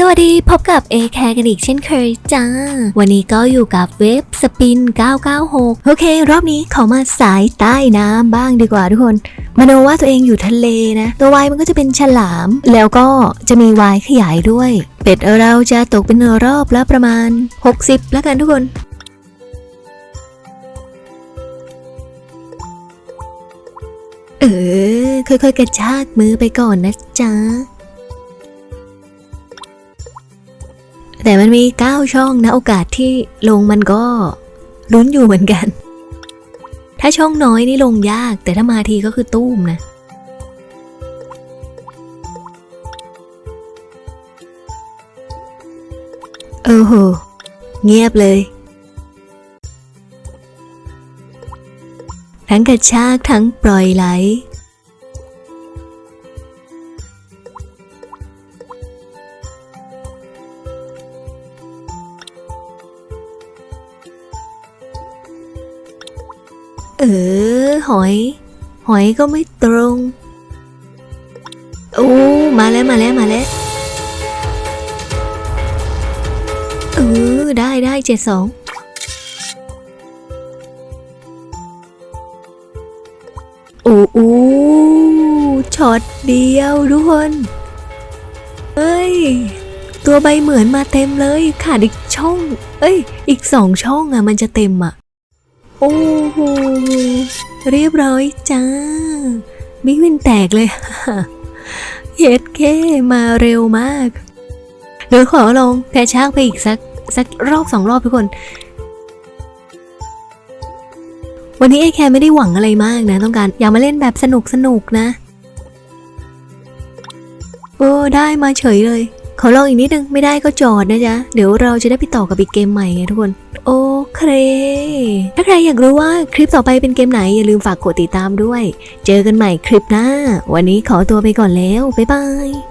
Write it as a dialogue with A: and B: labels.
A: สวัสดีพบกับ A แคกันอีกเช่นเคยจ้า วันนี้ก็อยู่กับเว็บสปิน 996 โอเค รอบนี้ขอมาสายใต้น้ำบ้างดีกว่าทุกคนมโนว่าตัวเองอยู่ทะเลนะ ตัววายมันก็จะเป็นฉลาม แล้วก็จะมีวายขยายด้วย เป็ดเราจะตกเป็นรอบละประมาณ 60 แล้วกันทุกคนเออค่อยๆกระชากมือไปก่อนนะจ๊ะ แต่มันมี 9 ช่องนะ โอกาสที่ลงมันก็ลุ้นอยู่เหมือนกัน ถ้าช่องน้อยนี่ลงยาก แต่ถ้ามาทีก็คือตุ้มนะเออโห เงียบเลย ทั้งกระชากทั้งปล่อยไหล เออ หอย หอยก็ไม่ตรง โอ้ มาแล้วมาแล้วมาแล้ว เออ ได้ได้เจ็ดสองโอ้โอ้ช็อตเดียวทุกคนเอ้ย ตัวใบเหมือนมาเต็มเลย ขาดอีกช่อง เอ้ย อีกสองช่องอะมันจะเต็มอะ โอ้โหเรียบร้อยจ้า บิ๊กวินแตกเลยเฮ็ดแค่มาเร็วมากเดี๋ยวขอลองแพชากไปอีกสักสักรอบสองรอบทุกคน วันนี้ไอแคร์ไม่ได้หวังอะไรมากนะ ต้องการอยากมาเล่นแบบสนุกสนุกนะโอ้ได้มาเฉยเลย ขอลองอีกนิดนึงไม่ได้ก็จอดนะจ๊ะ เดี๋ยวเราจะได้ไปต่อกับอีกเกมใหม่ไงทุกคน โอเค ถ้าใครอยากรู้ว่าคลิปต่อไปเป็นเกมไหน อย่าลืมฝากกดติดตามด้วย เจอกันใหม่คลิปหน้า วันนี้ขอตัวไปก่อนแล้ว บ๊ายบาย